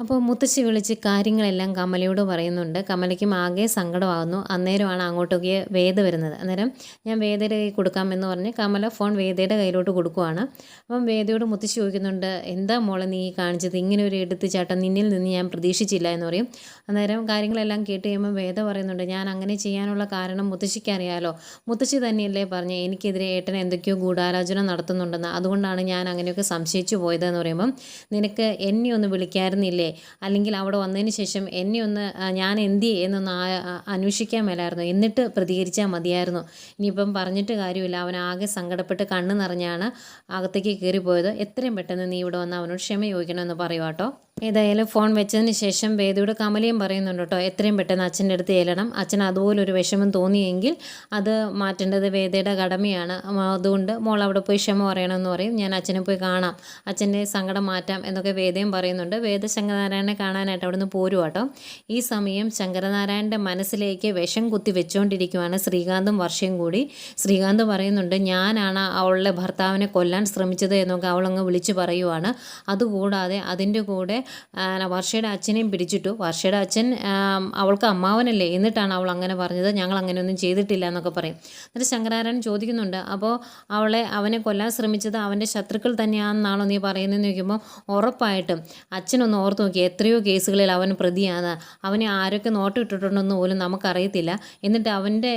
അപ്പോൾ മുത്തശ്ശി വിളിച്ച് കാര്യങ്ങളെല്ലാം കമലയോട് പറയുന്നുണ്ട്. കമലയ്ക്കും ആകെ സങ്കടമാകുന്നു. അന്നേരമാണ് അങ്ങോട്ടേക്ക് വേദ വരുന്നത്. അന്നേരം ഞാൻ വേദയുടെ കൈ കൊടുക്കാമെന്ന് പറഞ്ഞ് കമല ഫോൺ വേദയുടെ കയ്യിലോട്ട് കൊടുക്കുവാണ്. അപ്പം വേദയോട് മുത്തശ്ശി ചോദിക്കുന്നുണ്ട് എന്താ മോളെ നീ കാണിച്ചത്? ഇങ്ങനെ ഒരു എടുത്തുചാട്ടം നിന്നിൽ നിന്ന് ഞാൻ പ്രതീക്ഷിച്ചില്ല എന്ന് പറയും. അന്നേരം കാര്യങ്ങളെല്ലാം കേട്ട് കഴിയുമ്പോൾ വേദ പറയുന്നുണ്ട് ഞാൻ അങ്ങനെ ചെയ്യാനുള്ള കാരണം മുത്തശ്ശിക്ക് അറിയാലോ. മുത്തശ്ശി തന്നെയല്ലേ പറഞ്ഞ് എനിക്കെതിരെ ഏട്ടൻ എന്തൊക്കെയോ ഗൂഢാലോചന നടത്തുന്നുണ്ടെന്ന്. അതുകൊണ്ടാണ് ഞാൻ അങ്ങനെയൊക്കെ സംശയിച്ചു പോയതെന്ന് പറയുമ്പം നിനക്ക് എന്നെ ഒന്ന് അല്ലെങ്കിൽ അവിടെ വന്നതിന് ശേഷം എന്നെ ഒന്ന് ഞാൻ എന്ത് എന്നൊന്ന് അന്വേഷിക്കാൻ മേലായിരുന്നു. എന്നിട്ട് പ്രതികരിച്ചാൽ മതിയായിരുന്നു. ഇനിയിപ്പം പറഞ്ഞിട്ട് കാര്യമില്ല. അവൻ ആകെ സങ്കടപ്പെട്ട് കണ്ണ് നിറഞ്ഞാണ് അകത്തേക്ക് കയറിപ്പോയത്. എത്രയും പെട്ടെന്ന് നീ ഇവിടെ വന്ന് അവനോട് ക്ഷമ ചോദിക്കണമെന്ന് പറയുവാട്ടോ ഏതായാലും ഫോൺ വെച്ചതിന് ശേഷം വേദിയുടെ കമലയും പറയുന്നുണ്ട് കേട്ടോ എത്രയും പെട്ടെന്ന് അച്ഛന്റെ അടുത്ത് ചെല്ലണം. അച്ഛൻ അതുപോലൊരു വിഷമം തോന്നിയെങ്കിൽ അത് മാറ്റേണ്ടത് വേദയുടെ കടമയാണ്. അതുകൊണ്ട് മോൾ അവിടെ പോയി ക്ഷമ പറയണമെന്ന് പറയും. ഞാൻ അച്ഛനെ പോയി കാണാം. അച്ഛന്റെ സങ്കടം മാറ്റാം എന്നൊക്കെ വേദയും പറയുന്നുണ്ട്. വേദ ശങ്കരനാരായണനെ കാണാനായിട്ട് അവിടുന്ന് പോരും കേട്ടോ. ഈ സമയം ശങ്കരനാരായണന്റെ മനസ്സിലേക്ക് വിഷം കുത്തി വെച്ചുകൊണ്ടിരിക്കുവാണ് ശ്രീകാന്തും വർഷയും കൂടി. ശ്രീകാന്ത് പറയുന്നുണ്ട് ഞാനാണ് അവളുടെ ഭർത്താവിനെ കൊല്ലാൻ ശ്രമിച്ചത് എന്നൊക്കെ അവളങ്ങ് വിളിച്ചു പറയുവാണ്. അതുകൂടാതെ അതിന്റെ കൂടെ വർഷയുടെ അച്ഛനെയും പിടിച്ചിട്ടു. വർഷയുടെ അച്ഛൻ അവൾക്ക് അമ്മാവനല്ലേ? എന്നിട്ടാണ് അവൾ അങ്ങനെ പറഞ്ഞത്. ഞങ്ങൾ അങ്ങനെയൊന്നും ചെയ്തിട്ടില്ല എന്നൊക്കെ പറയും. എന്നിട്ട് ശങ്കരാരായണൻ ചോദിക്കുന്നുണ്ട് അപ്പോൾ അവളെ അവനെ കൊല്ലാൻ ശ്രമിച്ചത് അവന്റെ ശത്രുക്കൾ തന്നെയാണെന്നാണോ നീ പറയുന്നതെന്ന് ചോദിക്കുമ്പോൾ ഉറപ്പായിട്ടും അച്ഛനൊന്ന് ഓർത്ത് നോക്കി എത്രയോ കേസുകളിൽ അവൻ പ്രതിയാണ്. അവനെ ആരൊക്കെ നോട്ടിട്ടിട്ടുണ്ടെന്ന് പോലും നമുക്കറിയത്തില്ല. എന്നിട്ട് അവന്റെ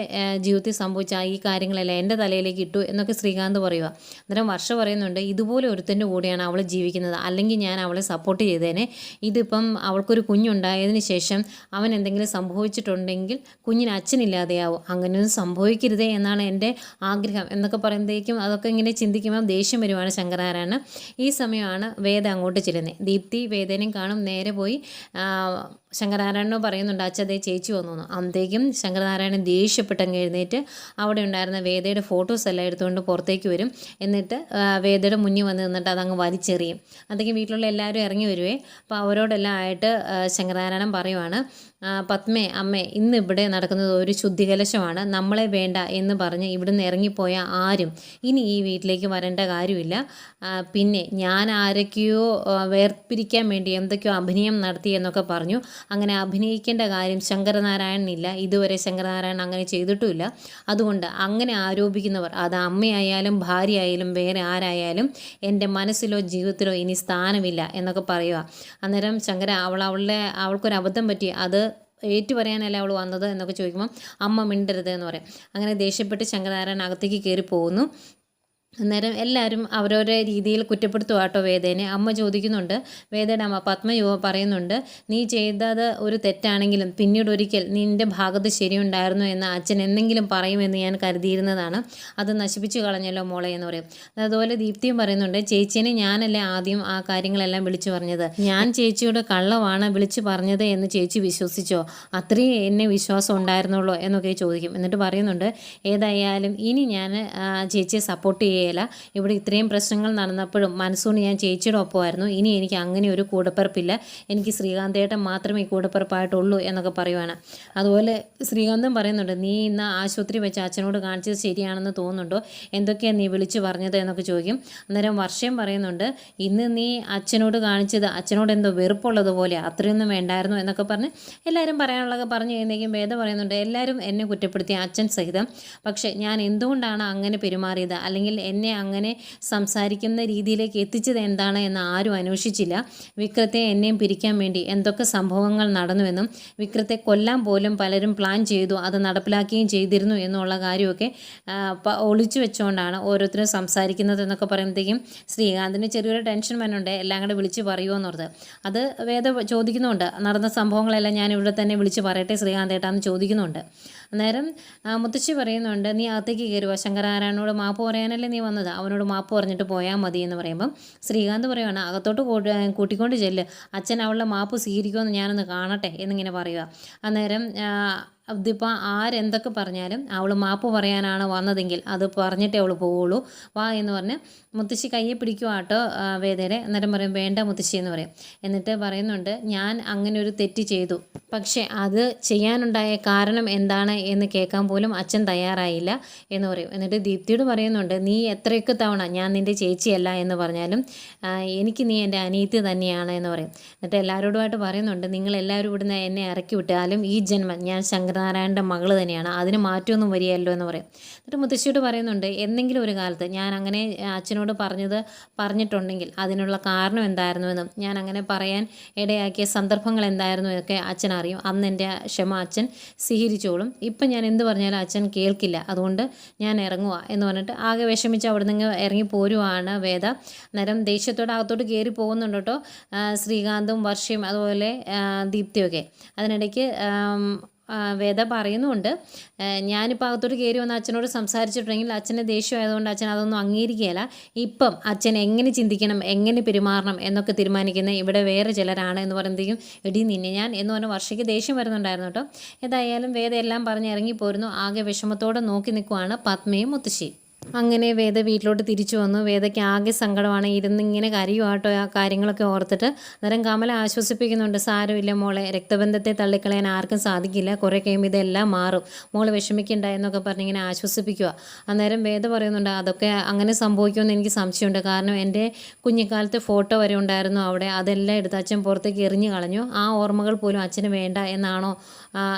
ജീവിതത്തിൽ സംഭവിച്ച ഈ കാര്യങ്ങളെല്ലാം എന്റെ തലയിലേക്ക് ഇട്ടു എന്നൊക്കെ ശ്രീകാന്ത് പറയുക അന്നേരം വർഷ പറയുന്നുണ്ട് ഇതുപോലെ ഒരുത്തന്റെ കൂടെയാണ് അവൾ ജീവിക്കുന്നത്. അല്ലെങ്കിൽ ഞാൻ അവളെ സപ്പോർട്ട് ചെയ്തേനെ. ഇതിപ്പം അവൾക്കൊരു കുഞ്ഞുണ്ടായതിന് ശേഷം അവൻ എന്തെങ്കിലും സംഭവിച്ചിട്ടുണ്ടെങ്കിൽ കുഞ്ഞിന് അച്ഛനില്ലാതെയാവും. അങ്ങനെയൊന്നും സംഭവിക്കരുതേ എന്നാണ് എന്റെ ആഗ്രഹം എന്നൊക്കെ പറയുമ്പോഴേക്കും അതൊക്കെ ഇങ്ങനെ ചിന്തിക്കുമ്പോൾ ദേഷ്യം വരുവാണ് ശങ്കരാരാണ് ഈ സമയമാണ് വേദ അങ്ങോട്ട് ചെല്ലുന്നത്. ദീപ്തി വേദനയും കാണും നേരെ പോയി ശങ്കരനാരായണനോ പറയുന്നുണ്ട് അച്ഛതേ ചേച്ചി വന്നു അന്തേക്കും ശങ്കരനാരായണൻ ദേഷ്യപ്പെട്ടങ്ങ് എഴുന്നേറ്റ് അവിടെ ഉണ്ടായിരുന്ന വേദയുടെ ഫോട്ടോസ് എല്ലാം എടുത്തുകൊണ്ട് പുറത്തേക്ക് വരും. എന്നിട്ട് വേദയുടെ മുന്നിൽ വന്ന് നിന്നിട്ട് അതങ്ങ് വലിച്ചെറിയും. അന്തേക്കും വീട്ടിലുള്ള എല്ലാവരും ഇറങ്ങി വരുവേ. അപ്പോൾ അവരോടെല്ലാം ആയിട്ട് ശങ്കരനാരായണൻ പറയുവാണ് പത്മേ അമ്മേ ഇന്ന് ഇവിടെ നടക്കുന്നത് ഒരു ശുദ്ധികലശമാണ്. നമ്മളെ വേണ്ട എന്ന് പറഞ്ഞ് ഇവിടുന്ന് ഇറങ്ങിപ്പോയ ആരും ഇനി ഈ വീട്ടിലേക്ക് വരേണ്ട കാര്യമില്ല. പിന്നെ ഞാൻ ആരൊക്കെയോ വേർപിരിക്കാൻ വേണ്ടി എന്തൊക്കെയോ അഭിനയം നടത്തി എന്നൊക്കെ പറഞ്ഞു. അങ്ങനെ അഭിനയിക്കേണ്ട കാര്യം ശങ്കരനാരായണനില്ല ഇതുവരെ ശങ്കരനാരായണൻ അങ്ങനെ ചെയ്തിട്ടുമില്ല. അതുകൊണ്ട് അങ്ങനെ ആരോപിക്കുന്നവർ അത് അമ്മയായാലും ഭാര്യയായാലും വേറെ ആരായാലും എന്റെ മനസ്സിലോ ജീവിതത്തിലോ ഇനി സ്ഥാനമില്ല എന്നൊക്കെ പറയുക. അന്നേരം ശങ്കര അവൾ അവളുടെ അവൾക്കൊരു അബദ്ധം പറ്റി അത് ഏറ്റു പറയാനല്ല അവൾ വന്നത് എന്നൊക്കെ ചോദിക്കുമ്പം അമ്മ മിണ്ടരുത് എന്ന് പറയും. അങ്ങനെ ദേഷ്യപ്പെട്ട് ശങ്കരനാരായണൻ അകത്തേക്ക് കയറി പോകുന്നു. അന്നേരം എല്ലാവരും അവരവരുടെ രീതിയിൽ കുറ്റപ്പെടുത്തുക കേട്ടോ വേദേനെ. അമ്മ ചോദിക്കുന്നുണ്ട് വേദയുടെ അമ്മ പത്മയുവ പറയുന്നുണ്ട് നീ ചെയ്തത് ഒരു തെറ്റാണെങ്കിലും പിന്നീട് ഒരിക്കൽ നിന്റെ ഭാഗത്ത് ശരിയുണ്ടായിരുന്നു എന്ന് അച്ഛൻ എന്തെങ്കിലും പറയുമെന്ന് ഞാൻ കരുതിയിരുന്നതാണ്. അത് നശിപ്പിച്ചു കളഞ്ഞല്ലോ മോളെ എന്ന് പറയും. അതുപോലെ ദീപ്തിയും പറയുന്നുണ്ട് ചേച്ചീനെ ഞാനല്ലേ ആദ്യം ആ കാര്യങ്ങളെല്ലാം വിളിച്ചു പറഞ്ഞത്? ഞാൻ ചേച്ചിയോട് കള്ളമാണ് വിളിച്ചു പറഞ്ഞത് എന്ന് ചേച്ചി വിശ്വസിച്ചോ? അത്രയും എന്നെ വിശ്വാസം ഉണ്ടായിരുന്നുള്ളൂ എന്നൊക്കെ ചോദിക്കും. എന്നിട്ട് പറയുന്നുണ്ട് ഏതായാലും ഇനി ഞാൻ ചേച്ചിയെ സപ്പോർട്ട് ചെയ്യുകയില്ല ഇവിടെ ഇത്രയും പ്രശ്നങ്ങൾ നടന്നപ്പോഴും മനസ്സുകൊണ്ട് ഞാൻ ചേച്ചിയുടെ ഒപ്പമായിരുന്നു ഇനി എനിക്ക് അങ്ങനെ ഒരു കൂടപ്പിറപ്പില്ല. എനിക്ക് ശ്രീകാന്തേട്ടൻ മാത്രമേ കൂടപ്പിറപ്പായിട്ടുള്ളൂ എന്നൊക്കെ പറയുവാണ്. അതുപോലെ ശ്രീകാന്തം പറയുന്നുണ്ട് നീ ഇന്ന് ആശുപത്രി വെച്ച് അച്ഛനോട് കാണിച്ചത് ശരിയാണെന്ന് തോന്നുന്നുണ്ടോ? എന്തൊക്കെയാണ് നീ വിളിച്ചു പറഞ്ഞത്? എന്നൊക്കെ ചോദിക്കും. അന്നേരം വർഷം പറയുന്നുണ്ട് ഇന്ന് നീ അച്ഛനോട് കാണിച്ചത് അച്ഛനോട് എന്തോ വെറുപ്പുള്ളതുപോലെ അത്രയൊന്നും വേണ്ടായിരുന്നു എന്നൊക്കെ പറഞ്ഞ് എല്ലാവരും പറയാനുള്ളതൊക്കെ പറഞ്ഞു കഴിഞ്ഞേക്കും വേദ പറയുന്നുണ്ട് എല്ലാവരും എന്നെ കുറ്റപ്പെടുത്തി അച്ഛൻ സഹിതം. പക്ഷേ ഞാൻ എന്തുകൊണ്ടാണ് അങ്ങനെ പെരുമാറിയത്? അല്ലെങ്കിൽ എന്നെ അങ്ങനെ സംസാരിക്കുന്ന രീതിയിലേക്ക് എത്തിച്ചത് എന്താണ് എന്ന് ആരും അന്വേഷിച്ചില്ല. വിക്രത്തെ എന്നെയും പിരിക്കാൻ വേണ്ടി എന്തൊക്കെ സംഭവങ്ങൾ നടന്നുവെന്നും വിക്രത്തെ കൊല്ലാൻ പോലും പലരും പ്ലാൻ ചെയ്തു അത് നടപ്പിലാക്കുകയും ചെയ്തിരുന്നു എന്നുള്ള കാര്യമൊക്കെ ഒളിച്ചു വെച്ചുകൊണ്ടാണ് ഓരോരുത്തരും സംസാരിക്കുന്നത് എന്നൊക്കെ പറയുമ്പോഴത്തേക്കും ശ്രീകാന്തിന് ചെറിയൊരു ടെൻഷൻ വന്നുണ്ട് എല്ലാം കൂടെ വിളിച്ച് പറയുമോ അത് വേദ ചോദിക്കുന്നുണ്ട്. നടന്ന സംഭവങ്ങളെല്ലാം ഞാൻ ഇവിടെ തന്നെ വിളിച്ച് പറയട്ടെ ശ്രീകാന്ത് ഏട്ടാന്ന് ചോദിക്കുന്നുണ്ട്. അന്നേരം മുത്തശ്ശി പറയുന്നുണ്ട് നീ അകത്തേക്ക് കയറുക ശങ്കരാരായണനോട് മാപ്പ് പറയാനല്ലേ നീ വന്നത്? അവനോട് മാപ്പ് പറഞ്ഞിട്ട് പോയാൽ മതി എന്ന് പറയുമ്പം ശ്രീകാന്ത് പറയുവാണ് അകത്തോട്ട് കൂട്ടി- കൂട്ടിക്കൊണ്ട് ചെല്ല്. അച്ഛൻ അവളുടെ മാപ്പ് സ്വീകരിക്കുമെന്ന് ഞാനൊന്ന് കാണട്ടെ എന്നിങ്ങനെ പറയുക അന്നേരം അതിപ്പോൾ ആരെന്തൊക്കെ പറഞ്ഞാലും അവൾ മാപ്പ് പറയാനാണ് വന്നതെങ്കിൽ അത് പറഞ്ഞിട്ടേ അവൾ പോവുള്ളൂ. വാ എന്ന് പറഞ്ഞ് മുത്തശ്ശി കയ്യെ പിടിക്കുവാട്ടോ കേട്ടോ വേദയുടെ. അന്നേരം പറയും വേണ്ട മുത്തശ്ശി എന്ന് പറയും. എന്നിട്ട് പറയുന്നുണ്ട് ഞാൻ അങ്ങനെ ഒരു തെറ്റ് ചെയ്തു. പക്ഷേ അത് ചെയ്യാനുണ്ടായ കാരണം എന്താണ് എന്ന് കേൾക്കാൻ പോലും അച്ഛൻ തയ്യാറായില്ല എന്ന് പറയും. എന്നിട്ട് ദീപ്തിയോട് പറയുന്നുണ്ട് നീ എത്രയൊക്കെ തവണ ഞാൻ നിന്റെ ചേച്ചിയല്ല എന്ന് പറഞ്ഞാലും എനിക്ക് നീ എന്റെ അനിയത്തി തന്നെയാണ് എന്ന് പറയും. എന്നിട്ട് എല്ലാവരോടുമായിട്ട് പറയുന്നുണ്ട് നിങ്ങൾ എല്ലാവരും ഇവിടുന്ന് എന്നെ ഇറക്കി വിട്ടാലും ഈ ജന്മം ഞാൻ ശങ്കരനാരായണന്റെ മകൾ തന്നെയാണ്. അതിന് മാറ്റമൊന്നും വരികയല്ലോ എന്ന് പറയും. എന്നിട്ട് മുത്തശ്ശിയോട് പറയുന്നുണ്ട് എന്തെങ്കിലും ഒരു കാലത്ത് ഞാൻ അങ്ങനെ അച്ഛനോട് പറഞ്ഞത് പറഞ്ഞിട്ടുണ്ടെങ്കിൽ അതിനുള്ള കാരണം എന്തായിരുന്നു എന്നും. ഞാൻ അങ്ങനെ പറയാൻ ഇടയാക്കിയ സന്ദർഭങ്ങൾ എന്തായിരുന്നു എന്നൊക്കെ അച്ഛൻ അറിയും. അന്ന് എന്റെ ക്ഷമ അച്ഛൻ സ്വീകരിച്ചോളും. ഇപ്പം ഞാൻ എന്ത് പറഞ്ഞാലും അച്ഛൻ കേൾക്കില്ല. അതുകൊണ്ട് ഞാൻ ഇറങ്ങുക എന്ന് പറഞ്ഞിട്ട് ആകെ വിഷമിച്ച് അവിടെ നിന്ന് ഇറങ്ങി പോരുവാണ് വേദ. നേരം ദേഷ്യത്തോടെ അകത്തോട്ട് കയറി പോകുന്നുണ്ട് കേട്ടോ ശ്രീകാന്തും വർഷയും അതുപോലെ ദീപ്തിയൊക്കെ. അതിനിടയ്ക്ക് വേദ പറയുന്നുണ്ട്. ഞാനിപ്പോൾ അകത്തോട്ട് കയറി വന്ന അച്ഛനോട് സംസാരിച്ചിട്ടുണ്ടെങ്കിൽ അച്ഛന് ദേഷ്യമായതുകൊണ്ട് അച്ഛൻ അതൊന്നും അംഗീകരിക്കുകയില്ല. ഇപ്പം അച്ഛൻ എങ്ങനെ ചിന്തിക്കണം എങ്ങനെ പെരുമാറണം എന്നൊക്കെ തീരുമാനിക്കുന്ന ഇവിടെ വേറെ ചിലരാണ് എന്ന് പറയുമ്പോഴത്തേക്കും എടി നിന്നെ ഞാൻ എന്ന് പറഞ്ഞ വർഷയ്ക്ക് ദേഷ്യം വരുന്നുണ്ടായിരുന്നു കേട്ടോ. ഏതായാലും വേദ എല്ലാം പറഞ്ഞ് ഇറങ്ങിപ്പോരുന്നു. ആകെ വിഷമത്തോടെ നോക്കി നിൽക്കുവാണ് പത്മയും മുത്തശ്ശി അങ്ങനെ വേദ വീട്ടിലോട്ട് തിരിച്ചു വന്നു. വേദയ്ക്ക് ആകെ സങ്കടമാണ്. ഇരുന്നിങ്ങനെ കരയുവാട്ടോ ആ കാര്യങ്ങളൊക്കെ ഓർത്തിട്ട്. അന്നേരം കമല ആശ്വസിപ്പിക്കുന്നുണ്ട് സാരമില്ല മോളെ രക്തബന്ധത്തെ തള്ളിക്കളയാൻ ആർക്കും സാധിക്കില്ല. കുറേ കഴിയുമ്പോൾ ഇതെല്ലാം മാറും. മോൾ വിഷമിക്കണ്ട പറഞ്ഞ് ഇങ്ങനെ ആശ്വസിപ്പിക്കുക അന്നേരം വേദ പറയുന്നുണ്ട് അതൊക്കെ അങ്ങനെ സംഭവിക്കുമെന്ന് എനിക്ക് സംശയമുണ്ട്. കാരണം എന്റെ കുഞ്ഞിക്കാലത്തെ ഫോട്ടോ വരെ ഉണ്ടായിരുന്നു അവിടെ. അതെല്ലാം എടുത്ത് അച്ഛൻ പുറത്തേക്ക് എറിഞ്ഞു കളഞ്ഞു. ആ ഓർമ്മകൾ പോലും അച്ഛന് വേണ്ട എന്നാണോ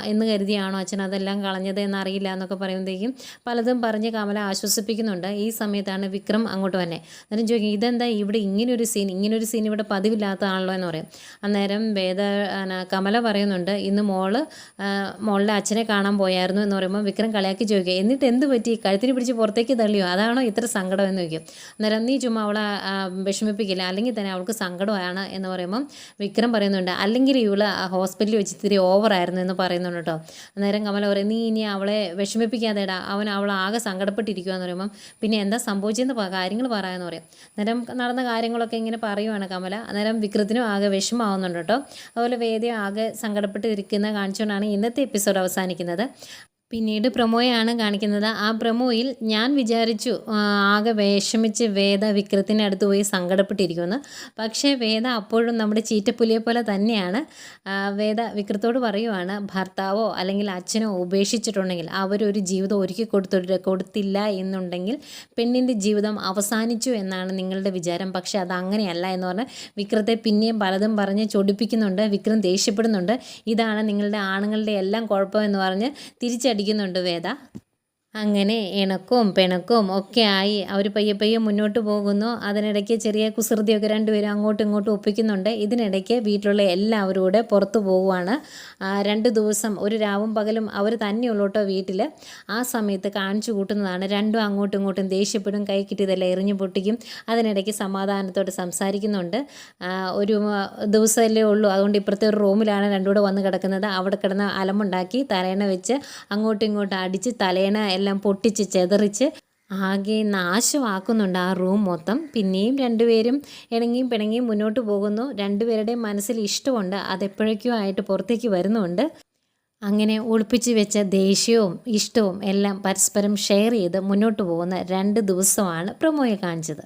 എന്ന് കരുതിയാണോ അച്ഛൻ അതെല്ലാം കളഞ്ഞത് എന്നറിയില്ല എന്നൊക്കെ പറയുമ്പോഴത്തേക്കും പലതും പറഞ്ഞ് കമല ആശ്വസിപ്പിക്കുന്നുണ്ട്. ഈ സമയത്താണ് വിക്രം അങ്ങോട്ട് വന്നെ. അന്നേരം ചോദിക്കും ഇതെന്താ ഇവിടെ ഇങ്ങനൊരു സീൻ ഇങ്ങനൊരു സീൻ ഇവിടെ പതിവില്ലാത്തതാണല്ലോ എന്ന് പറയും. അന്നേരം വേദ കമല പറയുന്നുണ്ട് ഇന്ന് മോൾ മോളുടെ അച്ഛനെ കാണാൻ പോയായിരുന്നു എന്ന് പറയുമ്പോൾ വിക്രം കളിയാക്കി ചോദിക്കുക എന്നിട്ട് എന്ത് പറ്റി? കഴുത്തിന് പിടിച്ച് പുറത്തേക്ക് തള്ളിയോ? അതാണോ ഇത്ര സങ്കടം? എന്ന് ചോദിക്കും. അന്നേരം നീ ചുമ്മാ അവളെ വിഷമിപ്പിക്കില്ല. അല്ലെങ്കിൽ തന്നെ അവൾക്ക് സങ്കടമാണ് എന്ന് പറയുമ്പം വിക്രം പറയുന്നുണ്ട് അല്ലെങ്കിൽ ഇവൾ ഹോസ്പിറ്റലിൽ വെച്ച് ഇത്തിരി ഓവറായിരുന്നു എന്ന് പറയുന്നുണ്ട് കേട്ടോ. അന്നേരം കമല പറയും നീ ഇനി അവളെ വിഷമിപ്പിക്കാതെടാ. അവൻ അവൾ ആകെ സങ്കടപ്പെട്ടിരിക്കുക എന്ന് പറയുമ്പം പിന്നെ എന്താ സംഭവിച്ചെന്ന് കാര്യങ്ങൾ പറയാമെന്ന് പറയും. അന്നേരം നടന്ന കാര്യങ്ങളൊക്കെ ഇങ്ങനെ പറയുവാണ് കമല. അന്നേരം വിക്രത്തിനും ആകെ വിഷമാവുന്നുണ്ട് കേട്ടോ. അതുപോലെ വേദിയും ആകെ സങ്കടപ്പെട്ടിരിക്കുന്ന കാണിച്ചുകൊണ്ടാണ് ഇന്നത്തെ എപ്പിസോഡ് അവസാനിക്കുന്നത്. പിന്നീട് പ്രമോയാണ് കാണിക്കുന്നത്. ആ പ്രമോയിൽ ഞാൻ വിചാരിച്ചു ആകെ വിഷമിച്ച് വേദ വിക്രത്തിന്റെ അടുത്ത് പോയി സങ്കടപ്പെട്ടിരിക്കുമെന്ന് പക്ഷേ വേദ അപ്പോഴും നമ്മുടെ ചീറ്റപ്പുലിയെ പോലെ തന്നെയാണ്. വേദ വിക്രത്തോട് പറയുവാണ് ഭർത്താവോ അല്ലെങ്കിൽ അച്ഛനോ ഉപേക്ഷിച്ചിട്ടുണ്ടെങ്കിൽ അവരൊരു ജീവിതം ഒരുക്കി കൊടുത്തു കൊടുത്തില്ല എന്നുണ്ടെങ്കിൽ പെണ്ണിന്റെ ജീവിതം അവസാനിച്ചു എന്നാണ് നിങ്ങളുടെ വിചാരം. പക്ഷേ അത് അങ്ങനെയല്ല എന്ന് പറഞ്ഞ് വിക്രത്തെ പിന്നെയും പലതും പറഞ്ഞ് ചൊടിപ്പിക്കുന്നുണ്ട് വിക്രം ദേഷ്യപ്പെടുന്നുണ്ട്. ഇതാണ് നിങ്ങളുടെ ആണുങ്ങളുടെ എല്ലാം കുഴപ്പമെന്ന് പറഞ്ഞ് പറഞ്ഞ് തിരിച്ചടിക്കുന്നുണ്ട് വേദ. അങ്ങനെ ഇണക്കവും പിണക്കവും ഒക്കെ ആയി അവർ പയ്യെ പയ്യെ മുന്നോട്ട് പോകുന്നു. അതിനിടയ്ക്ക് ചെറിയ കുസൃതിയൊക്കെ രണ്ടുപേരും അങ്ങോട്ടും ഇങ്ങോട്ടും ഒപ്പിക്കുന്നുണ്ട്. ഇതിനിടയ്ക്ക് വീട്ടിലുള്ള എല്ലാവരും കൂടെ പുറത്തു പോവുകയാണ് രണ്ട് ദിവസം ഒരു രാവും പകലും അവർ തന്നെയുള്ളോട്ടോ വീട്ടിൽ ആ സമയത്ത് കാണിച്ചു കൂട്ടുന്നതാണ്. രണ്ടും അങ്ങോട്ടും ഇങ്ങോട്ടും ദേഷ്യപ്പെടും കൈ കിട്ടിയതെല്ലാം എറിഞ്ഞു പൊട്ടിക്കും. അതിനിടയ്ക്ക് സമാധാനത്തോടെ സംസാരിക്കുന്നുണ്ട്. ഒരു ദിവസമല്ലേ ഉള്ളൂ. അതുകൊണ്ട് ഇപ്പുറത്തെ ഒരു റൂമിലാണ് രണ്ടുകൂടെ വന്ന് കിടക്കുന്നത്. അവിടെ കിടന്ന് അലമുണ്ടാക്കി തലേണ വെച്ച് അങ്ങോട്ടും ഇങ്ങോട്ടും അടിച്ച് തലേണ എല്ലാം പൊട്ടിച്ച് ചെതറിച്ച് ആകെ നാശമാക്കുന്നുണ്ട് ആ റൂം മൊത്തം. പിന്നെയും രണ്ടുപേരും ഇണങ്ങിയും പിണങ്ങിയും മുന്നോട്ട് പോകുന്നു. രണ്ടുപേരുടെയും മനസ്സിൽ ഇഷ്ടമുണ്ട്. അതെപ്പോഴേക്കും ആയിട്ട് പുറത്തേക്ക് വരുന്നുണ്ട്. അങ്ങനെ ഒളിപ്പിച്ച് വെച്ച ദേഷ്യവും ഇഷ്ടവും എല്ലാം പരസ്പരം ഷെയർ ചെയ്ത് മുന്നോട്ട് പോകുന്ന രണ്ട് ദിവസമാണ് പ്രൊമോയെ കാണിച്ചത്.